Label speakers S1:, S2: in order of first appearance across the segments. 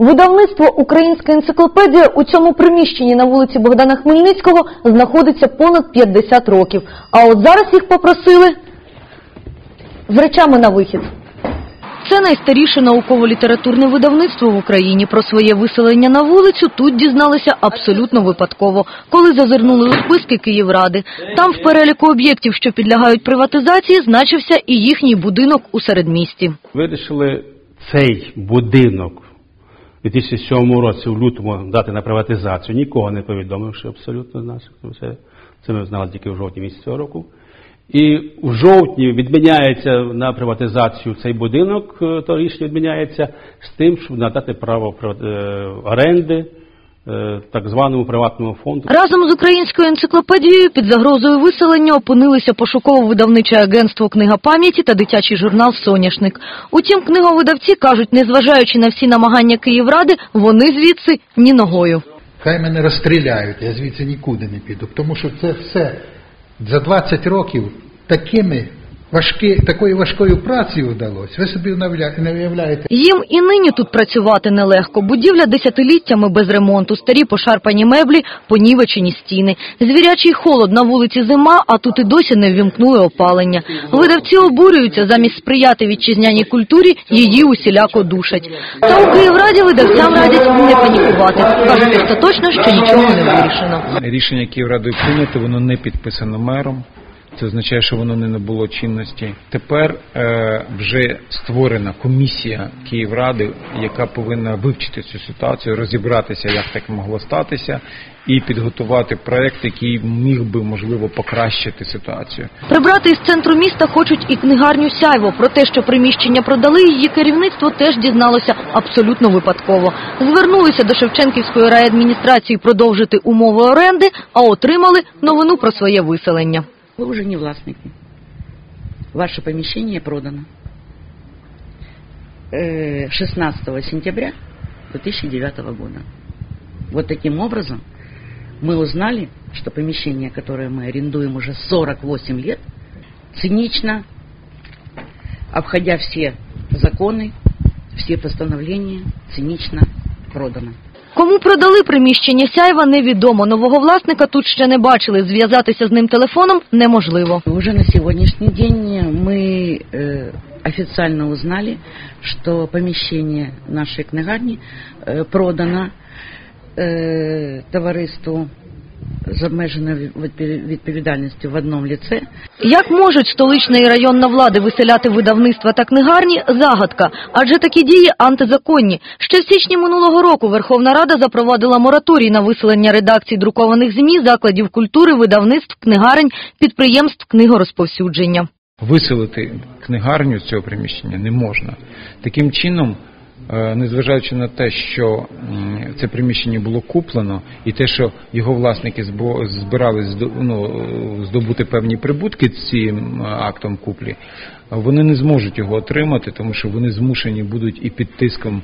S1: Видавництво Українська енциклопедія у цьому приміщенні на вулиці Богдана Хмельницького знаходиться понад 50 років. А от зараз їх попросили з речами на вихід. Це найстаріше науково-літературне видавництво в Україні. Про своє виселення на вулицю тут дізналися абсолютно випадково, коли зазирнули у списки Київради. Там в переліку об'єктів, що підлягають приватизації, значився і їхній будинок у середмісті.
S2: Вирішили цей будинок 2007 році в лютому дати на приватизацію, нікого не повідомивши абсолютно нас. Це, це ми знали тільки в жовтні місяці цього року. І в жовтні відміняється на приватизацію цей будинок, е, то рішення відміняється з тим, щоб надати право е, оренди так званому приватному фонду.
S1: Разом з українською енциклопедією під загрозою виселення опинилися пошуково-видавниче агентство «Книга пам'яті» та дитячий журнал «Соняшник». Утім, книговидавці кажуть, незважаючи на всі намагання Київради, вони звідси ні ногою.
S3: Хай мене розстріляють, я звідси нікуди не піду, тому що це все за 20 років такими важкі, такою важкою працею вдалося. Ви собі не уявляєте.
S1: Їм і нині тут працювати нелегко. Будівля десятиліттями без ремонту, старі пошарпані меблі, понівечені стіни. Звірячий холод на вулиці зима, а тут і досі не ввімкнули опалення. Видавці обурюються, замість сприяти вітчизняній культурі, її усіляко душать. Та у Київраді видавцям радять не панікувати. Кажуть остаточно, що нічого не вирішено.
S4: Рішення Київрадою прийнято, воно не підписано мером. Це означає, що воно не набуло чинності. Тепер е, вже створена комісія Київради, яка повинна вивчити цю ситуацію, розібратися, як так могло статися, і підготувати проект, який міг би можливо покращити ситуацію.
S1: Прибрати із центру міста хочуть і книгарню Сяйво. Про те, що приміщення продали, її керівництво теж дізналося абсолютно випадково. Звернулися до Шевченківської райадміністрації продовжити умови оренди, а отримали новину про своє виселення.
S5: Вы уже не властники. Ваше помещение продано. Э, 16 сентября 2009 года. Вот таким образом мы узнали, что помещение, которое мы арендуем уже 48 лет, цинично, обходя все законы, все постановления, цинично продано.
S1: Кому продали приміщення Сяйва, невідомо. Нового власника тут ще не бачили. Зв'язатися з ним телефоном неможливо.
S5: Уже на сегодняшний день мы э, официально узнали, что помещение нашей книгарни э, продано э, товариству з обмеженою відповідальністю в одному ліце.
S1: Як можуть столична і районна влади виселяти видавництва та книгарні – загадка. Адже такі дії антизаконні. Ще в січні минулого року Верховна Рада запровадила мораторій на виселення редакцій друкованих ЗМІ, закладів культури, видавництв, книгарень, підприємств книгорозповсюдження.
S4: Виселити книгарню з цього приміщення не можна. Таким чином, незважаючи на те, що це приміщення було куплено, і те, що його власники збирались ну, е, здобути певні прибутки цим е, актом куплі, вони не зможуть його отримати, тому що вони змушені будуть і під тиском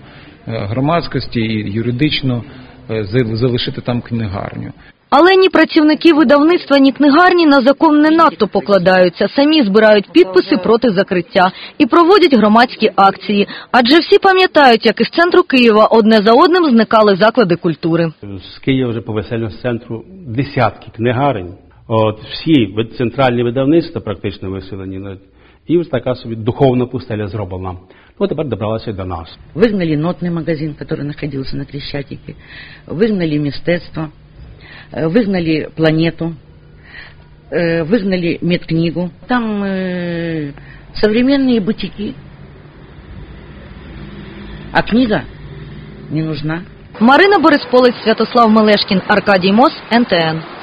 S4: е, громадськості, і юридично е, за- залишити там книгарню.
S1: Але ні працівники видавництва, ні книгарні на закон не надто покладаються. Самі збирають підписи проти закриття і проводять громадські акції. Адже всі пам'ятають, як із центру Києва одне за одним зникали заклади культури.
S2: З Києва вже по весельному центру десятки книгарень. От всі вид- центральні видавництва практично виселені. ну, І ось така собі духовна пустеля зроблена. Ну, тепер добралася до нас.
S5: Выгнали нотный магазин, который находился на Крещатике, выгнали мистецтво, э, Выгнали планету, э, выгнали медкнигу. Там э, современные бутики, а книга не нужна.
S1: Марина Борисполець, Святослав Мелешкін, Аркадій Мос, НТН.